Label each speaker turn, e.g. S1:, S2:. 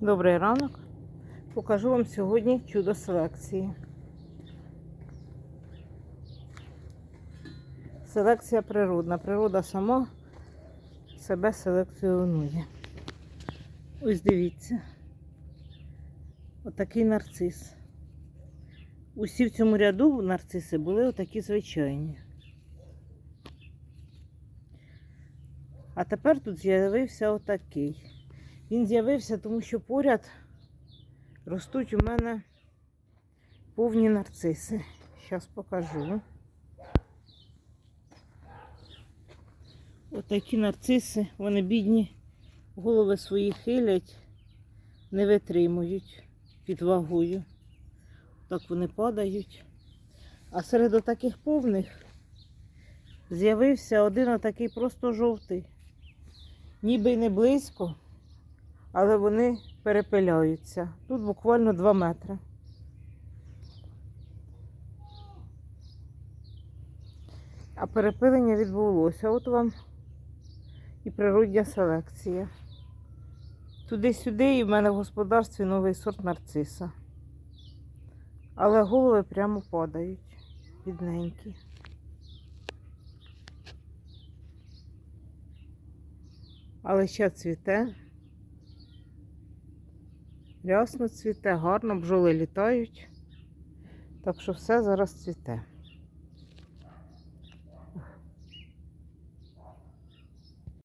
S1: Добрий ранок. Покажу вам сьогодні чудо селекції. Селекція природна. Природа сама себе селекціонує. Ось дивіться. Отакий нарцис. Усі в цьому ряду нарциси були отакі звичайні. А тепер тут з'явився отакий. Він з'явився, тому що поряд ростуть у мене повні нарциси. Зараз покажу. Отакі нарциси, вони бідні, голови свої хилять, не витримують під вагою. Так вони падають. А серед таких повних з'явився один отакий просто жовтий. Ніби й не близько, але вони перепиляються. Тут буквально 2 метри. А перепилення відбулося. От вам і природня селекція. Туди-сюди і в мене в господарстві новий сорт нарциса. Але голови прямо падають, бідненькі. Але ще цвіте. Рясно цвіте, гарно, бджоли літають. Так що все зараз цвіте.